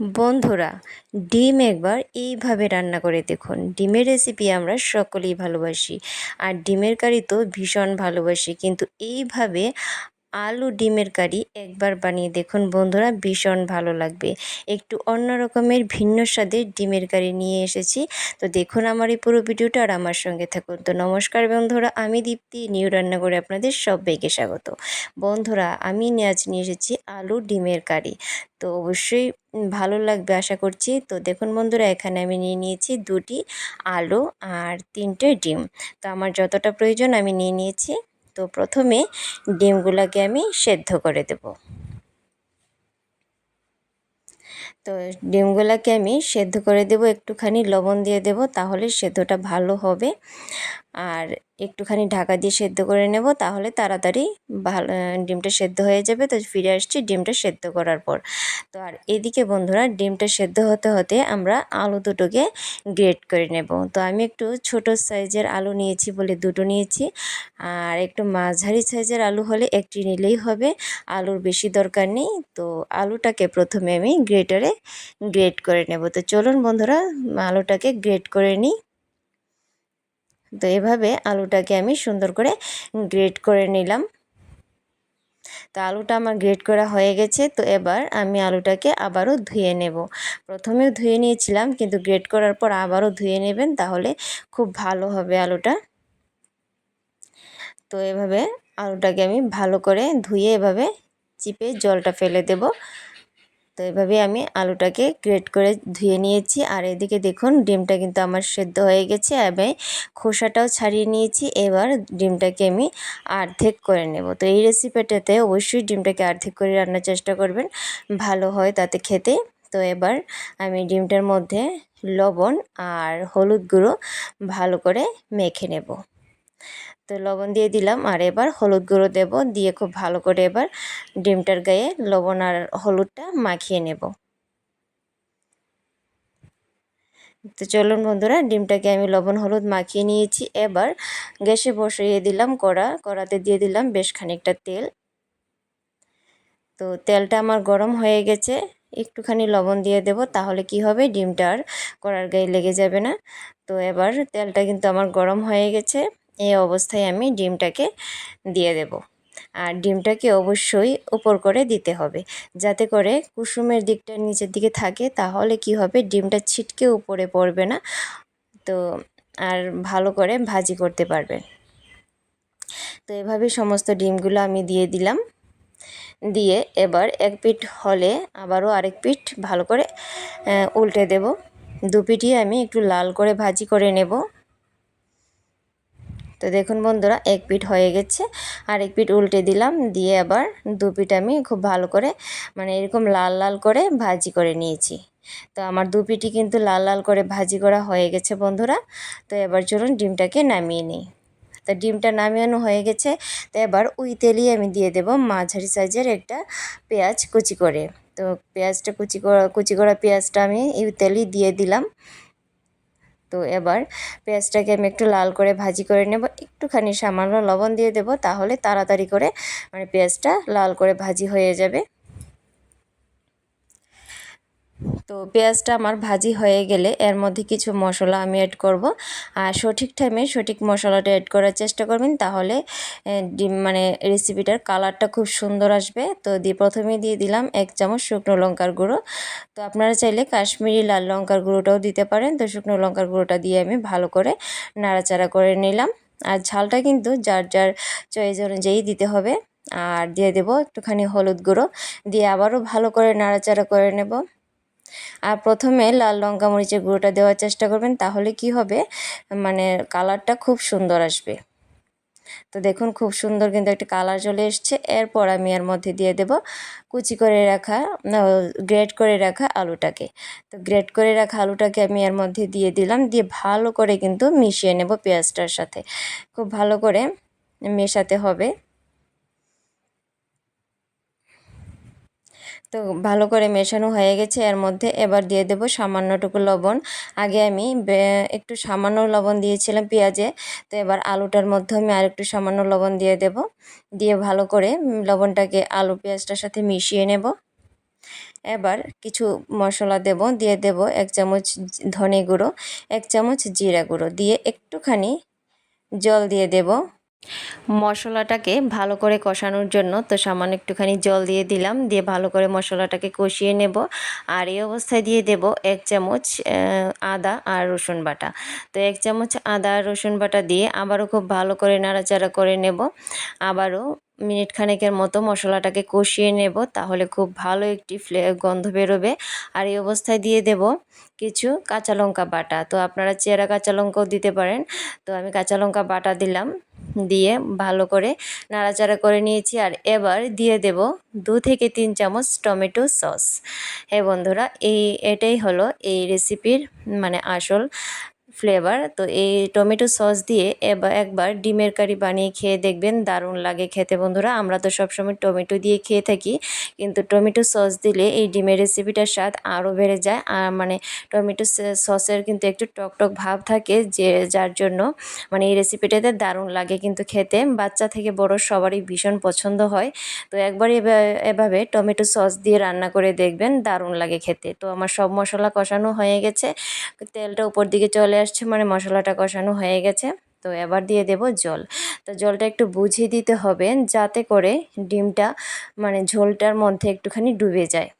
বন্ধুরা, ডিম একবার এইভাবে রান্না করে দেখুন। ডিমের রেসিপি আমরা সকলেই ভালোবাসি। আর ডিমের কারি তো ভীষণ ভালোবাসি। কিন্তু এইভাবে আলু ডিমের কারি একবার বানিয়ে দেখুন বন্ধুরা, ভীষণ ভালো লাগবে। একটু অন্য রকমের ভিন্ন স্বাদের ডিমের কারি নিয়ে এসেছি। তো দেখুন আমার এই পুরো ভিডিওটা আর আমার সঙ্গে থাকুন। তো নমস্কার বন্ধুরা, আমি দীপ্তি, নিউ রান্না করে আপনাদের সবাইকে স্বাগত। বন্ধুরা, আমি আজ নিয়ে এসেছি আলু ডিমের কারি। তো অবশ্যই ভালো লাগবে আশা করছি। তো দেখুন বন্ধুরা, এখানে আমি নিয়ে নিয়েছি দুটি আলু আর তিনটে ডিম। তো আমার যতটা প্রয়োজন আমি নিয়ে নিয়েছি। তো প্রথমে ডিমগুলোকে আমি সেদ্ধ করে দেব। তো ডিমগুলোকে আমি সেদ্ধ করে দেব, একটুখানি লবণ দিয়ে দেব, তাহলে সেদ্ধটা ভালো হবে। আর একটুখানি ঢাকা দিয়ে সেদ্ধ করে নেব, তাহলে তাড়াতাড়ি ভালো ডিমটা সেদ্ধ হয়ে যাবে। তো ফিরে আসছি ডিমটা সেদ্ধ করার পর। তো আর এদিকে বন্ধুরা, ডিমটা সেদ্ধ হতে হতে আমরা আলু দুটোকে গ্রেট করে নেব। তো আমি একটু ছোট সাইজের আলু নিয়েছি বলে দুটো নিয়েছি। আর একটু মাঝারি সাইজের আলু হলে একটি নিলেই হবে। আলুর বেশি দরকার নেই। তো আলুটাকে প্রথমে আমি গ্রেটারে গ্রেট করে নেব। তো চলুন বন্ধুরা, আলুটাকে গ্রেট করে নিই। তো এভাবে আলুটাকে আমি সুন্দর করে গ্রেট করে নিলাম। তো আলুটা আমার গ্রেট করা হয়ে গেছে, তো এবার আমি আলুটাকে আবারও ধুয়ে নেব। প্রথমেও ধুয়ে নিয়েছিলাম, কিন্তু গ্রেট করার পর আবারও ধুয়ে নেবেন, তাহলে খুব ভালো হবে আলুটা। তো এভাবে আলুটাকে আমি ভালো করে ধুয়ে এভাবে চিপে জলটা ফেলে দেব। তো এভাবে আমি আলুটাকে গ্রেট করে ধুয়ে নিয়েছি। আর এদিকে দেখুন, ডিমটা কিন্তু আমার সেদ্ধ হয়ে গেছে আমি খোসাটাও ছাড়িয়ে নিয়েছি। এবার ডিমটাকে আমি আর্ধেক করে নেব। তো এই রেসিপিটাতে অবশ্যই ডিমটাকে আর্ধেক করে রান্নার চেষ্টা করবেন। ভালো হয় তাতে খেতে। তো এবার আমি ডিমটার মধ্যে লবণ আর হলুদ গুঁড়ো ভালো করে মেখে নেব। তো লবণ দিয়ে দিলাম আর এবার হলুদ গুঁড়ো দেব। দিয়ে খুব ভালো করে এবার ডিমটার গায়ে লবণ আর হলুদটা মাখিয়ে নেব। তো চলুন বন্ধুরা, ডিমটাকে আমি লবণ হলুদ মাখিয়ে নিয়েছি। এবার গ্যাসে বসিয়ে দিলাম কড়া, কড়াতে দিয়ে দিলাম বেশ খানিকটা তেল। তো তেলটা আমার গরম হয়ে গেছে, একটুখানি লবণ দিয়ে দেব, তাহলে কি হবে, ডিমটা আর কড়ার গায়ে লেগে যাবে না। তো এবার তেলটা কিন্তু আমার গরম হয়ে গেছে, এই অবস্থায় আমি ডিমটাকে দিয়ে দেব। আর ডিমটাকে অবশ্যই উপর করে দিতে হবে। যাতে করে কুসুমের দিকটা নিচের দিকে থাকে, তাহলে কি হবে? ডিমটা ছিটকে উপরে পড়বে না। তো আর ভালো করে ভাজি করতে পারবেন। তো এভাবে সমস্ত ডিমগুলো আমি দিয়ে দিলাম। দিয়ে এবার এক পিঠ হলে আবারও আরেক পিঠ ভালো করে উল্টে দেব। দু পিঠই আমি একটু লাল করে ভাজি করে নেব। তো দেখুন বন্ধুরা, এক পিঠ হয়ে গেছে। আর এক পিঠ উল্টে দিলাম, দিয়ে আবার দু পিঠ আমি খুব ভালো করে মানে এরকম লাল লাল করে ভাজি করে নিয়েছি। তো আমার দু পিঠই কিন্তু লাল লাল করে ভাজি করা হয়ে গেছে বন্ধুরা। তো এবার চলুন ডিমটাকে নামিয়ে নিই। তো ডিমটা নামিয়ানো হয়ে গেছে। তো এবার ওই তেলই আমি দিয়ে দেব মাঝারি সাইজের একটা পেঁয়াজ কুচি করে। তো পেঁয়াজটা কুচি করা কুচি করা পেঁয়াজটা আমি এই তেলই দিয়ে দিলাম। তো এবার পেঁয়াজটাকে আমি একটু লাল করে ভাজি করে নেব। একটুখানি সামান্য লবণ দিয়ে দেব, তাহলে তাড়াতাড়ি করে মানে পেঁয়াজটা লাল করে ভাজি হয়ে যাবে। তো পেঁয়াজটা আমার ভাজি হয়ে গেলে এর মধ্যে কিছু মশলা আমি অ্যাড করব। আর সঠিক টাইমে সঠিক মশলাটা অ্যাড করার চেষ্টা করবেন, তাহলে ডিম মানে রেসিপিটার কালারটা খুব সুন্দর আসবে। তো দিয়ে প্রথমে দিয়ে দিলাম এক চামচ শুকনো লঙ্কার গুঁড়ো। তো আপনারা চাইলে কাশ্মীরি লাল লঙ্কার গুঁড়োটাও দিতে পারেন। তো শুকনো লঙ্কার গুঁড়োটা দিয়ে আমি ভালো করে নাড়াচাড়া করে নিলাম। আর ঝালটা কিন্তু যার যার চয়েস অনুযায়ী দিতে হবে। আর দিয়ে দেব একটুখানি হলুদ গুঁড়ো। দিয়ে আবারও ভালো করে নাড়াচাড়া করে নেব। আর প্রথমে লাল লঙ্কা মরিচের গুঁড়োটা দেওয়ার চেষ্টা করবেন, তাহলে কি হবে? মানে কালারটা খুব সুন্দর আসবে। তো দেখুন, খুব সুন্দর কিন্তু একটা কালার চলে এসছে। এরপর আমি এর মধ্যে দিয়ে দেব কুচি করে রাখা গ্রেট করে রাখা আলুটাকে। তো গ্রেট করে রাখা আলুটাকে আমি এর মধ্যে দিয়ে দিলাম, দিয়ে ভালো করে কিন্তু মিশিয়ে নেব পেঁয়াজটার সাথে। খুব ভালো করে মেশাতে হবে। তো ভালো করে মেশানো হয়ে গেছে। এর মধ্যে এবার দিয়ে দেব সামান্যটুকু লবণ। আগে আমি একটু সামান্য লবণ দিয়েছিলাম পেঁয়াজে। তো এবার আলুটার মধ্যে আমি আর একটু সামান্য লবণ দিয়ে দেব। দিয়ে ভালো করে লবণটাকে আলু পেঁয়াজটার সাথে মিশিয়ে নেব। এবার কিছু মশলা দেব, দিয়ে দেব এক চামচ ধনে গুঁড়ো, এক চামচ জিরা গুঁড়ো। দিয়ে একটুখানি জল দিয়ে দেব। মশলাটাকে ভালো করে কষানোর জন্য তো সামান্য একটুখানি জল দিয়ে দিলাম, দিয়ে ভালো করে মশলাটাকে কষিয়ে নেব। আর এই অবস্থায় দিয়ে দেব এক চামচ আদা আর রসুন বাটা। তো এক চামচ আদা আর রসুন বাটা দিয়ে আবারও খুব ভালো করে নাড়াচাড়া করে নেব। আবারও মিনিট খানেকের মতো মশলাটাকে কষিয়ে নেব, তাহলে খুব ভালো একটি ফ্লে, গন্ধ বেরোবে। আর এই অবস্থায় দিয়ে দেব কিছু কাঁচা লঙ্কা বাটা। তো আপনারা চেরা কাঁচা লঙ্কাও দিতে পারেন। তো আমি কাঁচা লঙ্কা বাটা দিলাম, দিয়ে ভালো করে নাড়াচাড়া করে নিয়েছি। আর এবার দিয়ে দেব দু থেকে তিন চামচ টমেটো সস। হ্যাঁ বন্ধুরা, এই, এটাই হলো এই রেসিপির মানে আসল ফ্লেভার তো এই টমেটো সস দিয়ে এবার একবার ডিমের কারি বানিয়ে খেয়ে দেখবেন, দারুণ লাগে খেতে বন্ধুরা। আমরা তো সবসময় টমেটো দিয়ে খেয়ে থাকি, কিন্তু টমেটো সস দিলে এই ডিমের রেসিপিটার স্বাদ আরও বেড়ে যায়। আর মানে টমেটো সসের কিন্তু একটু টক টক ভাব থাকে, যে যার জন্য মানে এই রেসিপিটাতে দারুণ লাগে কিন্তু খেতে। বাচ্চা থেকে বড় সবারই ভীষণ পছন্দ হয়। তো একবার এভাবে টমেটো সস দিয়ে রান্না করে দেখবেন, দারুণ লাগে খেতে। তো আমার সব মশলা কষানো হয়ে গেছে, তেলটা উপর দিকে চলে আসছে মানে মশলাটা কষানো হয়ে গেছে। তো এবার দিয়ে দেব জল। তো জলটা একটু বুঝিয়ে দিতে হবে যাতে করে ডিমটা মানে ঝোলটার মধ্যে একটুখানি ডুবে যায়।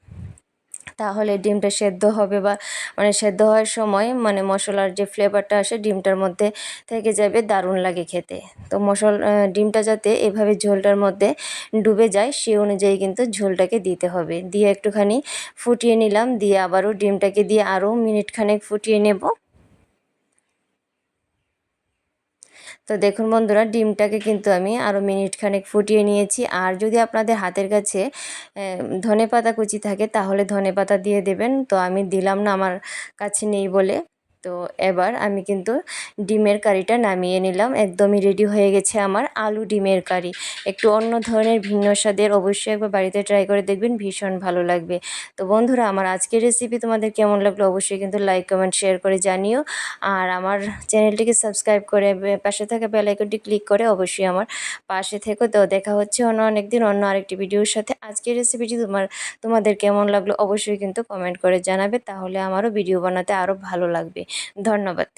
তাহলে ডিমটা সেদ্ধ হবে বা মানে সেদ্ধ হওয়ার সময় মানে মশলার যে ফ্লেভারটা আসে ডিমটার মধ্যে থেকে যাবে দারুণ লাগে খেতে। তো মশলা ডিমটা যাতে এভাবে ঝোলটার মধ্যে ডুবে যায় সে অনুযায়ী কিন্তু ঝোলটাকে দিতে হবে। দিয়ে একটুখানি ফুটিয়ে নিলাম, দিয়ে আবারও ডিমটাকে দিয়ে আরও মিনিট খানেক ফুটিয়ে নেব। তো দেখুন বন্ধুরা, ডিমটাকে কিন্তু আমি আরও মিনিট খানেক ফুটিয়ে নিয়েছি। আর যদি আপনাদের হাতের কাছে ধনে পাতা কুচি থাকে, তাহলে ধনে পাতা দিয়ে দেবেন। তো আমি দিলাম না, আমার কাছে নেই বলে। তো এবার আমি কিন্তু ডিমের কারিটা নামিয়ে নিলাম। একদমই রেডি হয়ে গেছে আমার আলু ডিমের কারি। একটু অন্য ধরনের ভিন্ন স্বাদের অবশ্যই একবার বাড়িতে ট্রাই করে দেখবেন, ভীষণ ভালো লাগবে। তো বন্ধুরা, আমার আজকের রেসিপি তোমাদের কেমন লাগল অবশ্যই কিন্তু লাইক কমেন্ট শেয়ার করে জানিও। আর আমার চ্যানেলটিকে সাবস্ক্রাইব করে পাশে থাকা বেলাইকনটি ক্লিক করে অবশ্যই আমার পাশে থেকো। তো দেখা হচ্ছে অন্য অনেকদিন অন্য আরেকটি ভিডিওর সাথে। আজকের রেসিপিটি তোমার, তোমাদের কেমন লাগল অবশ্যই কিন্তু কমেন্ট করে জানাবে। তাহলে আমারও ভিডিও বানাতে আরও ভালো লাগবে। ধন্যবাদ।